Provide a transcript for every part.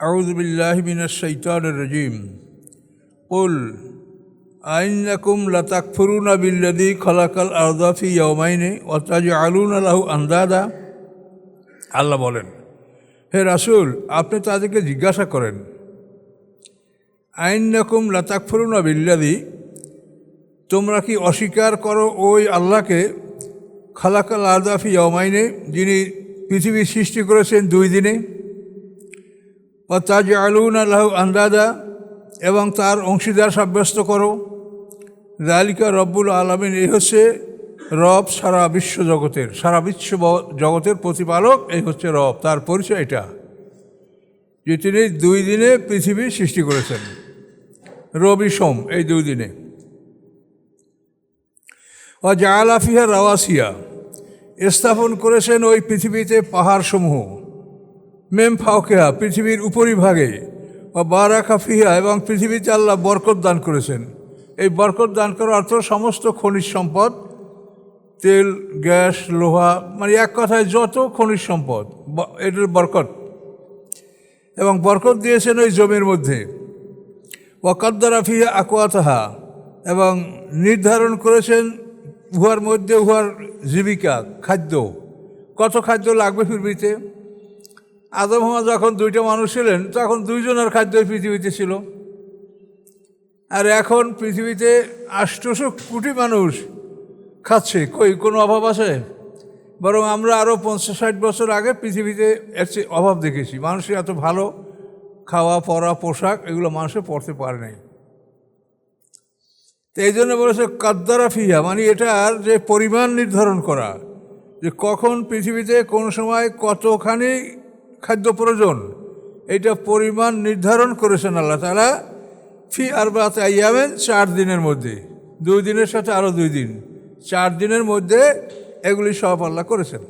أعوذ بالله من الشيطان الرجيم قل أئنكم لتكفرون بالذي خلق الأرض في يومين وتجعلون له أندادا আল্লাহ বলেন হে রাসূল আপনি তাদেরকে জিজ্ঞাসা করেন আইনরকম লাতাকফরুনা বিল্লাদি তোমরা কি অস্বীকার করো ওই আল্লাহকে খালাকাল আদাফি ইয়মাইনে যিনি পৃথিবী সৃষ্টি করেছেন দুই দিনে ও তাজ আলুন আল্লাহ আন্দাদা এবং তার অংশীদার সাব্যস্ত করো। জালিকা রব্বুল আলমিন, এই হচ্ছে রব সারা বিশ্ব জগতের সারা বিশ্ব জগতের প্রতিপালক, এই হচ্ছে রব, তার পরিচয় এটা। যে তিনি দুই দিনে পৃথিবী সৃষ্টি করেছেন। রবি সোম, এই দুই দিনে। ও জালাফিহা রাওয়াসিয়া, স্থাপন করেছেন ওই পৃথিবীতে পাহাড়সমূহ। মেম ফাওকেহা পৃথিবীর উপরিভাগে বারাকা ফিহা এবং পৃথিবীতে আল্লাহ বরকত দান করেছেন। এই বরকত দান করার অর্থ সমস্ত খনিজ সম্পদ, তেল, গ্যাস, লোহা মানে এক কথায় যত খনিজ সম্পদ এটার বরকত। এবং বরকত দিয়েছেন ওই জমির মধ্যে। ওয়াকাদ্দারা ফিহা আকোয়াতাহা এবং নির্ধারণ করেছেন উহার মধ্যে উহার জীবিকা, খাদ্য। কত খাদ্য লাগবে পৃথিবীতে? আদম যখন দুইটা মানুষ ছিলেন, তখন দুইজনের খাদ্যই পৃথিবীতে ছিল। আর এখন পৃথিবীতে আষ্টশো কোটি মানুষ খাচ্ছে। কই, কোনো অভাব আছে? বরং আমরা আরও পঞ্চাশ ষাট বছর আগে পৃথিবীতে এর অভাব দেখেছি। মানুষের এত ভালো খাওয়া, পরা, পোশাক, এগুলো মানুষে পড়তে পারে নাই। তো এই জন্য বলেছে, কাদ্দারা ফিয়া মানে এটার যে পরিমাণ নির্ধারণ করা, যে কখন পৃথিবীতে কোন সময় কতখানি খাদ্য প্রয়োজন। এটা পরিমাণ নির্ধারণ করেছেন আল্লাহ তালা ফি আর বাত আইয়ামেন চার দিনের মধ্যে। দুই দিনের সাথে আরও দুই দিন। চার দিনের মধ্যে এগুলি সব আল্লাহ করেছেন।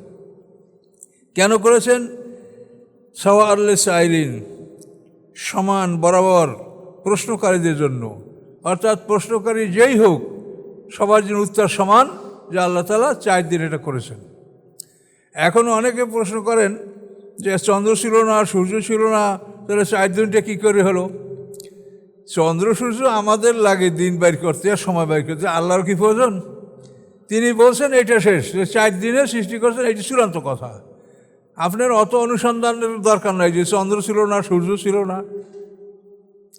কেন করেছেন? সাওয়া আল্লে সাইলিন, সমান, বরাবর প্রশ্নকারীদের জন্য। অর্থাৎ প্রশ্নকারী যেই হোক, সবার জন্য উত্তর সমান যে আল্লাহ তালা চার দিন এটা করেছেন। এখনও অনেকে প্রশ্ন করেন যে চন্দ্র ছিল না, সূর্য ছিল না, তাহলে চার দিনটা কী করে হলো? চন্দ্র, সূর্য আমাদের লাগে দিন বাইর করতে আর সময় বাইর করতে। আল্লাহর কি প্রয়োজন? তিনি বলছেন, এটা শেষ। যে চার দিনে সৃষ্টি করছেন, এটি চূড়ান্ত কথা। আপনার অত অনুসন্ধানের দরকার নাই যে চন্দ্র ছিল না, সূর্য ছিল না।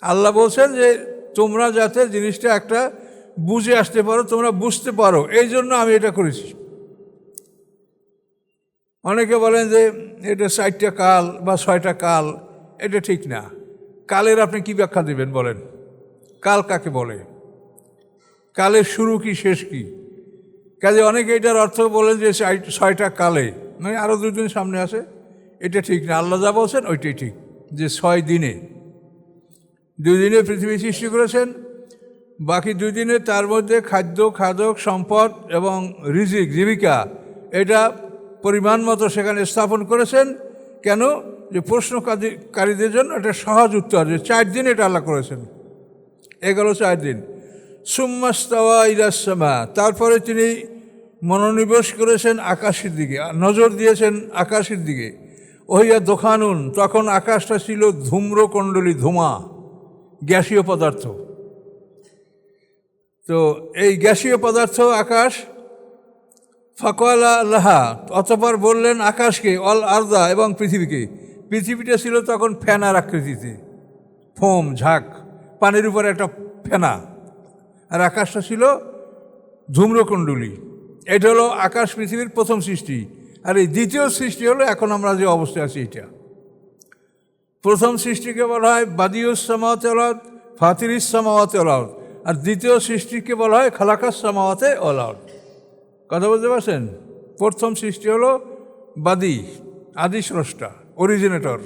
আল্লাহ বলছেন যে, তোমরা যাতে জিনিসটা একটা বুঝে আসতে পারো, তোমরা বুঝতে পারো। এই জন্য আমি এটা করেছি। অনেকে বলেন যে এটা ষাটটা কাল বা ছয়টা কাল, এটা ঠিক না। কালের আপনি কি ব্যাখ্যা দেবেন বলেন? কাল কাকে বলে? কালের শুরু কি, শেষ কি? কাজে অনেকে এটার অর্থ বলেন যে ছয়টা কালে। মানে আরও দুদিন সামনে আছে। এটা ঠিক না। আল্লাহ যা বলছেন, ওইটাই ঠিক। যে ছয় দিনে। দুই দিনে পৃথিবী সৃষ্টি করেছেন, বাকি দুই দিনে তার মধ্যে খাদ্য, খাদক, সম্পদ এবং রিজিক, জীবিকা, এটা পরিমাণ মতো সেখানে স্থাপন করেছেন। কেন? যে প্রশ্নকারীদের জন্য এটা সহজ উত্তর যে চার দিন এটা আল্লাহ করেছেন। এগারো চার দিন। সুম্মাস্তাওয়া ইলাসমা তারপরে তিনি মনোনিবেশ করেছেন আকাশের দিকে নজর দিয়েছেন আকাশের দিকে। ওহিয়া দোকানুন, তখন আকাশটা ছিল ধূম্রকণ্ডলী ধোঁয়া গ্যাসীয় পদার্থ। তো এই গ্যাসীয় পদার্থ আকাশ ফাকওয়ালা লাহা, অতপর বললেন আকাশকে, অল আর্দা এবং পৃথিবীকে। পৃথিবীটা ছিল তখন ফেনার আকৃতিতে। ফোম, ঝাঁক, পানির উপরে একটা ফেনা। আর আকাশটা ছিল ধূম্রকুণ্ডলী। এটা হলো আকাশ পৃথিবীর প্রথম সৃষ্টি। আর এই দ্বিতীয় সৃষ্টি হলো এখন আমরা যে অবস্থায় আছি এটা প্রথম সৃষ্টিকে বলা হয় বাদিউস সামাওয়াতে অলাউদ ফাতিরিস সামাওয়াতে অলাউদ আর দ্বিতীয় সৃষ্টিকে বলা হয় খালাকাস সামাওয়াতে অলাউদ কথা বলতে পারছেন? প্রথম সৃষ্টি হলো বাদি, আদি স্রষ্টা অরিজিনেটর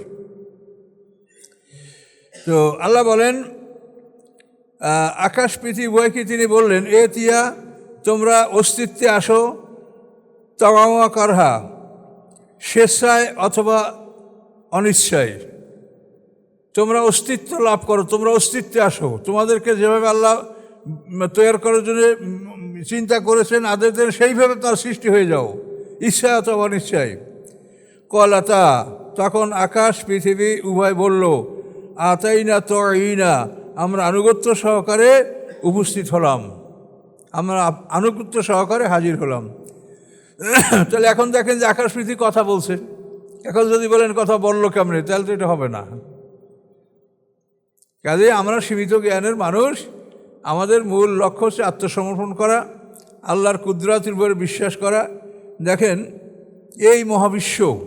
তো আল্লাহ বলেন আকাশ, পৃথিবী উভয়কে তিনি বললেন, এ তিয়া, তোমরা অস্তিত্বে আসো তগামা করহা, স্বেচ্ছায় অথবা অনিশ্চয় তোমরা অস্তিত্ব লাভ করো, তোমরা অস্তিত্বে আসো। তোমাদেরকে যেভাবে আল্লাহ তৈরি করার জন্য চিন্তা করেছেন আদেরদের সেইভাবে তার সৃষ্টি হয়ে যাও। ইচ্ছা অথবা অনিচ্ছায়। কলাতা, তখন আকাশ, পৃথিবী উভয় বলল, আতাইনা তঈনা, আমরা আনুগত্য সহকারে উপস্থিত হলাম। আমরা আনুগত্য সহকারে হাজির হলাম। তাহলে এখন দেখেন যে আকাশ, পৃথিবী কথা বলছে। এখন যদি বলেন, কথা বলল কেমনে? তাহলে তো এটা হবে না। কাজে আমরা সীমিত জ্ঞানের মানুষ আমাদের মূল লক্ষ্য হচ্ছে আত্মসমর্পণ করা, আল্লাহর কুদরাতের উপরে বিশ্বাস করা। দেখেন, এই মহাবিশ্ব,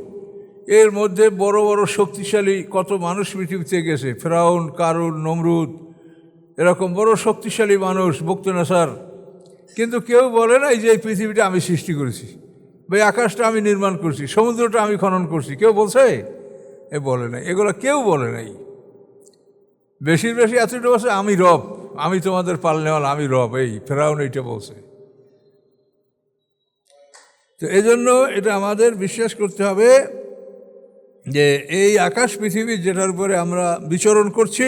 এর মধ্যে বড় বড় শক্তিশালী কত মানুষ পৃথিবীতে গেছে ফেরাউন, কারুন, নমরুদ, এরকম বড় শক্তিশালী মানুষ বক্তনাসার কিন্তু কেউ বলে না এই যে এই পৃথিবীটা আমি সৃষ্টি করেছি, বা আকাশটা আমি নির্মাণ করছি, সমুদ্রটা আমি খনন করছি। কেউ বলছে? এ বলে নাই। এগুলো কেউ বলে নাই। বেশির বেশি এতটা বলছে, আমি রব। আমি তোমাদের পালনেওয়ালা আমি রব, এই ফেরাউন এইটা বলছে। তো এই জন্য এটা আমাদের বিশ্বাস করতে হবে যে এই আকাশ পৃথিবী যেটার উপরে আমরা বিচরণ করছি,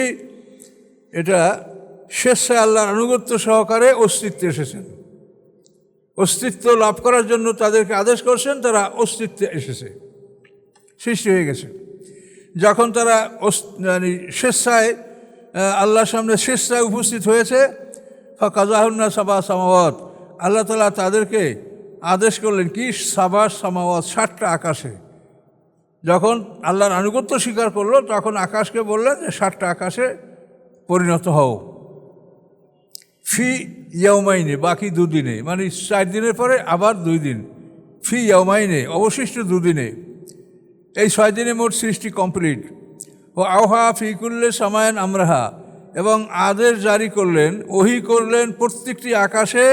এটা স্বেচ্ছায় আল্লাহর আনুগত্য সহকারে অস্তিত্বে এসেছেন। অস্তিত্ব লাভ করার জন্য তাদেরকে আদেশ করছেন, তারা অস্তিত্বে এসেছে, সৃষ্টি হয়ে গেছে। যখন তারা মানে স্বেচ্ছায় আল্লাহর সামনে স্বেচ্ছায় উপস্থিত হয়েছে। ফাকাজাহুন্না সাবা সামাওয়াত। আল্লাহ তালা তাদেরকে আদেশ করলেন কি? সাবা সামাওয়াত ষাটটা আকাশে। যখন আল্লাহর আনুগত্য স্বীকার করল, তখন আকাশকে বললেন যে ষাটটা আকাশে পরিণত হও। ফি ইয়মাইনে বাকি দুদিনে। মানে চার দিনের পরে আবার দুই দিন। ফি ইয়মাইনে অবশিষ্ট দুদিনে। এই ছয় দিনে মোট সৃষ্টি কমপ্লিট। ও আওহা ফিকুল্লে সামায়ন আমরাহা। এবং আদেশ জারি করলেন, ওহি করলেন প্রত্যেকটি আকাশে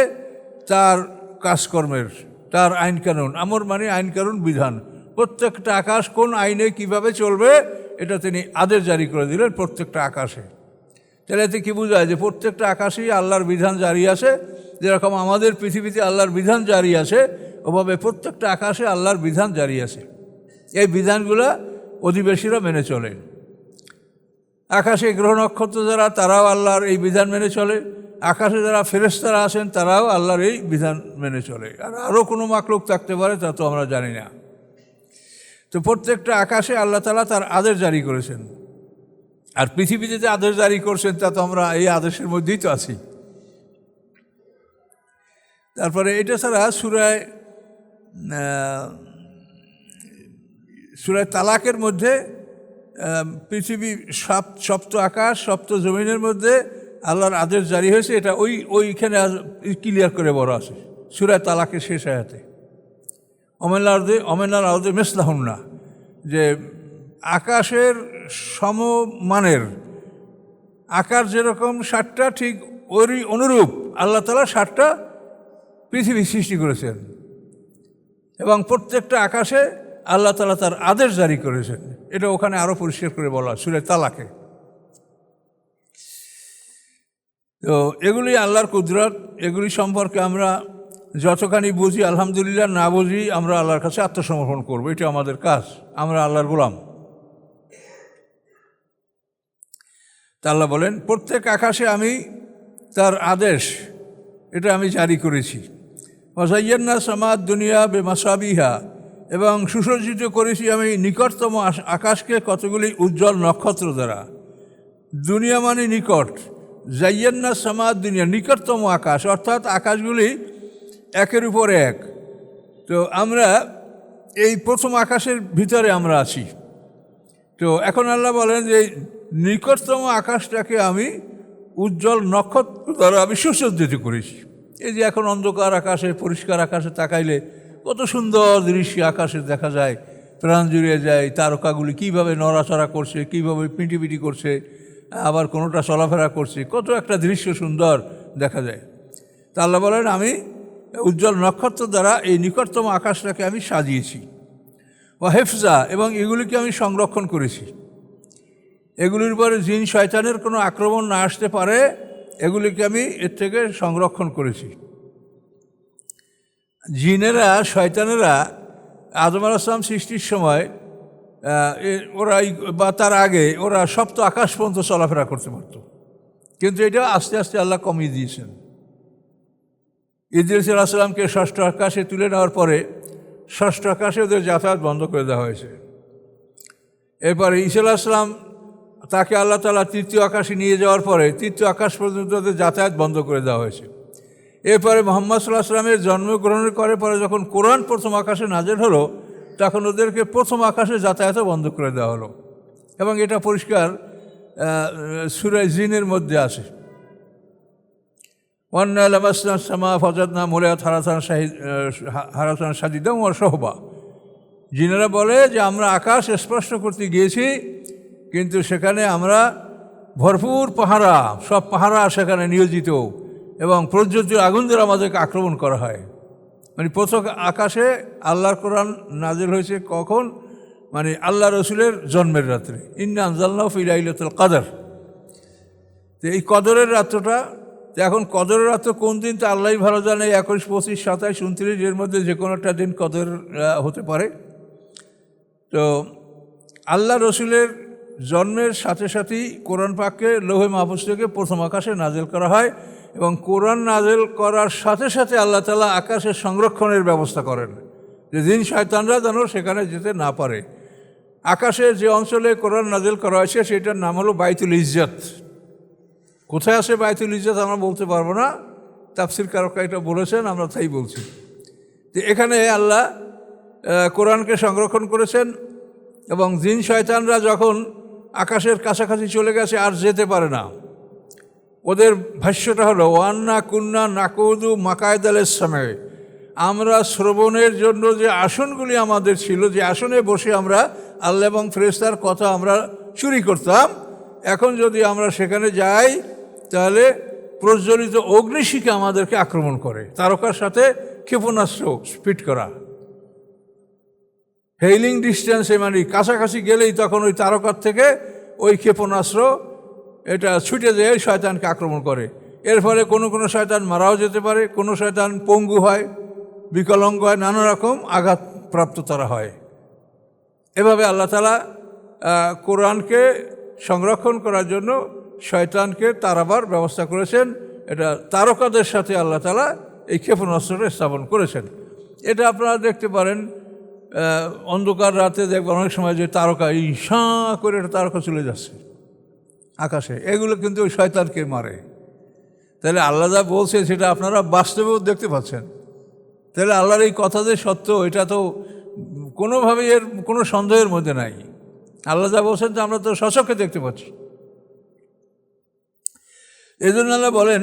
তার কাজকর্মের, তার আইন কানুন আমর মানে আইনকানুন বিধান। প্রত্যেকটা আকাশ কোন আইনে কীভাবে চলবে, এটা তিনি আদেশ জারি করে দিলেন প্রত্যেকটা আকাশে। তাহলে এতে কী বোঝায় যে প্রত্যেকটা আকাশেই আল্লাহর বিধান জারি আছে? যেরকম আমাদের পৃথিবীতে আল্লাহর বিধান জারি আছে, ওভাবে প্রত্যেকটা আকাশে আল্লাহর বিধান জারি আছে। এই বিধানগুলো অধিবেশীরা মেনে চলে আকাশে গ্রহ নক্ষত্র যারা, তারাও আল্লাহর এই বিধান মেনে চলে। আকাশে যারা ফেরেস্তারা আছেন, তারাও আল্লাহর এই বিধান মেনে চলে। আর আরও কোনো মাকলুক থাকতে পারে, তা তো আমরা জানি না। তো প্রত্যেকটা আকাশে আল্লাহ তালা তার আদেশ জারি করেছেন। আর পৃথিবীতে যে আদেশ জারি করছেন, তা তো আমরা এই আদেশের মধ্যেই তো আছি। তারপরে এটা ছাড়া সুরায় সুরায় তালাকের মধ্যে পৃথিবী সাপ সপ্ত আকাশ, সপ্ত জমিনের মধ্যে আল্লাহর আদেশ জারি হয়েছে, এটা ওই ওইখানে ক্লিয়ার করে বড় আছে। সুরায় তালাকের শেষ আয়াতে। অমেনার আর্দে অমেনার আর্দে মেসলাহুন্না, যে আকাশের সমমানের, আকার যেরকম ষাটটা ঠিক ওরই অনুরূপ আল্লাহ তালা ষাটটা পৃথিবী সৃষ্টি করেছেন। এবং প্রত্যেকটা আকাশে আল্লাহ তালা তার আদেশ জারি করেছেন। এটা ওখানে আরও পরিষ্কার করে বলা সুরে তালাকে। তো এগুলি আল্লাহর কুদরত, এগুলি সম্পর্কে আমরা যতখানি বুঝি, আলহামদুলিল্লাহ, না বুঝি, আমরা আল্লাহর কাছে আত্মসমর্পণ করব, এটা আমাদের কাজ, আমরা আল্লাহর গোলাম। তা আল্লাহ বলেন, প্রত্যেক আকাশে আমি তার আদেশ, এটা আমি জারি করেছি। ওয়াজাইয়ান্না সামাদ দুনিয়া বে মাসাবিহা এবং সুসজ্জিত করেছি আমি নিকটতম আকাশকে কতগুলি উজ্জ্বল নক্ষত্র দ্বারা। দুনিয়া মানে নিকট। জাইয়ান্না সামাদ দুনিয়া, নিকটতম আকাশ, অর্থাৎ আকাশগুলি একের উপর এক। তো আমরা এই প্রথম আকাশের ভিতরে আমরা আছি। তো এখন আল্লাহ বলেন যে, নিকটতম আকাশটাকে আমি উজ্জ্বল নক্ষত্র দ্বারা আমি সুসজ্জিত করেছি। এই যে এখন অন্ধকার আকাশে, পরিষ্কার আকাশে তাকাইলে কত সুন্দর দৃশ্য আকাশে দেখা যায়, প্রাণ জুড়িয়ে যায়, তারকাগুলি কীভাবে নড়াচড়া করছে, কীভাবে পিটিপিটি করছে, আবার কোনোটা চলাফেরা করছে, কত একটা দৃশ্য সুন্দর দেখা যায়। তা আল্লাহ বলেন, আমি উজ্জ্বল নক্ষত্র দ্বারা এই নিকটতম আকাশটাকে আমি সাজিয়েছি। ও হেফজা, এবং এগুলিকে আমি সংরক্ষণ করেছি। এগুলির উপরে জিন, শয়তানের কোনো আক্রমণ না আসতে পারে, এগুলিকে আমি এর থেকে সংরক্ষণ করেছি। জিনেরা, শয়তানেরা আদম আলাম সৃষ্টির সময় ওরা বা তার আগে ওরা সপ্ত আকাশ পর্যন্ত চলাফেরা করতে পারত। কিন্তু এটা আস্তে আস্তে আল্লাহ কমিয়ে দিয়েছেন। ইদ্রিস আলাহিসামকে ষষ্ঠ আকাশে তুলে নেওয়ার পরে ষষ্ঠ আকাশে ওদের যাতায়াত বন্ধ করে দেওয়া হয়েছে। এরপরে ঈসা আসলাম তাকে আল্লাহ তালা তৃতীয় আকাশে নিয়ে যাওয়ার পরে তৃতীয় আকাশ পর্যন্ত ওদের যাতায়াত বন্ধ করে দেওয়া হয়েছে। এরপরে মোহাম্মদ সাল্লাহ সাল্লামের জন্মগ্রহণের করে পরে যখন কোরআন প্রথম আকাশে নাজের হলো, তখন ওদেরকে প্রথম আকাশে যাতায়াতও বন্ধ করে দেওয়া হলো। এবং এটা পরিষ্কার সুরাই জিনের মধ্যে আসে ওয়ান্না লামাসনা সামা ফজাদনা মোলিয়াত হারাসান শাহিদ হারাসান সাজিদম ও সহবা জিনেরা বলে যে, আমরা আকাশ স্পর্শ করতে গিয়েছি, কিন্তু সেখানে আমরা ভরপুর পাহারা, সব পাহারা সেখানে নিয়োজিত। এবং প্রযোজ্য আগুন দ্বারা আমাদেরকে আক্রমণ করা হয়। মানে প্রথম আকাশে আল্লাহর কোরআন নাজিল হয়েছে কখন? মানে আল্লাহ রসুলের জন্মের রাত্রে। ইন্না আনজাল্লাহ ফিরাইলাতুল কাদার। তো এই কদরের রাত্রটা এখন কদরের রাত্র কোন দিন? তো আল্লাহই ভালো জানে। একুশ পঁচিশ, সাতাইশ, উনত্রিশ, এর মধ্যে যে কোনো একটা দিন কদর হতে পারে। তো আল্লাহ রসুলের জন্মের সাথে সাথেই কোরআন পাককে, লোহে মাহফুজ থেকে প্রথম আকাশে নাজেল করা হয়। এবং কোরআন নাজেল করার সাথে সাথে আল্লাহ তালা আকাশের সংরক্ষণের ব্যবস্থা করেন যে দিন শয়তানরা যেন সেখানে যেতে না পারে। আকাশের যে অঞ্চলে কোরআন নাজেল করা হয়েছে সেটার নাম হলো বাইতুল ইজ্জত। কোথায় আছে বাইতুল ইজ্জত আমরা বলতে পারব না। তাফসির কারকা এটা বলেছেন, আমরা তাই বলছি। তো এখানে আল্লাহ কোরআনকে সংরক্ষণ করেছেন এবং জিন শয়তানরা যখন আকাশের কাছাকাছি চলে গেছে আর যেতে পারে না। ওদের ভাষ্যটা হলো, ওয়ান্না কুন্না নাকুদু মাকায়দালের সময় আমরা শ্রবণের জন্য যে আসনগুলি আমাদের ছিল, যে আসনে বসে আমরা আল্লাহ এবং ফ্রেস্তার কথা আমরা চুরি করতাম, এখন যদি আমরা সেখানে যাই, তাহলে প্রজ্বলিত অগ্নিশিখা আমাদেরকে আক্রমণ করে, তারকার সাথে ক্ষেপণাস্ত্র স্পিড করা। হেইলিং ডিস্টেন্সে মানে কাছাকাছি গেলেই তখন ওই তারকার থেকে ওই ক্ষেপণাস্ত্র এটা ছুটে যেয়ে শয়তানকে আক্রমণ করে। এর ফলে কোনো কোনো শয়তান মারাও যেতে পারে, কোনো শয়তান পঙ্গু হয়, বিকলাঙ্গ হয়, নানা রকম আঘাতপ্রাপ্ত তারা হয়। এভাবে আল্লাহ তালা কোরআনকে সংরক্ষণ করার জন্য শয়তানকে তারাবার ব্যবস্থা করেছেন। এটা তারকাদের সাথে আল্লাহ তালা এই ক্ষেপণাস্ত্রটা স্থাপন করেছেন। এটা আপনারা দেখতে পারেন অন্ধকার রাতে দেখবেন অনেক সময় যে তারকা সাঁ করে একটা তারকা চলে যাচ্ছে। আকাশে। এগুলো কিন্তু ওই শয়তানকে মারে। তাহলে আল্লাহ যা বলছে সেটা আপনারা বাস্তবেও দেখতে পাচ্ছেন। তাহলে আল্লাহর এই কথা যে সত্য, এটা তো কোনোভাবেই এর কোনো সন্দেহের মধ্যে নাই। আল্লাহ যা বলছেন যে আমরা তো সচক্ষে দেখতে পাচ্ছি। এই জন্য আল্লাহ বলেন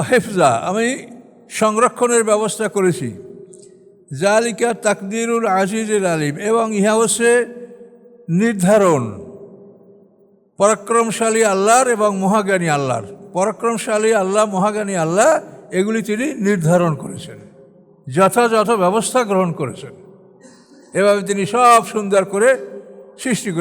অহেফজা, আমি সংরক্ষণের ব্যবস্থা করেছি। জালিকা তাকদিরুল আজিজুল আলিম, এবং ইহা হচ্ছে নির্ধারণ। পরাক্রমশালী আল্লাহর এবং মহাজ্ঞানী আল্লাহর। পরাক্রমশালী আল্লাহ, মহাজ্ঞানী আল্লাহ, এগুলি তিনি নির্ধারণ করেছেন, যথাযথ ব্যবস্থা গ্রহণ করেছেন। এভাবে তিনি সব সুন্দর করে সৃষ্টি করে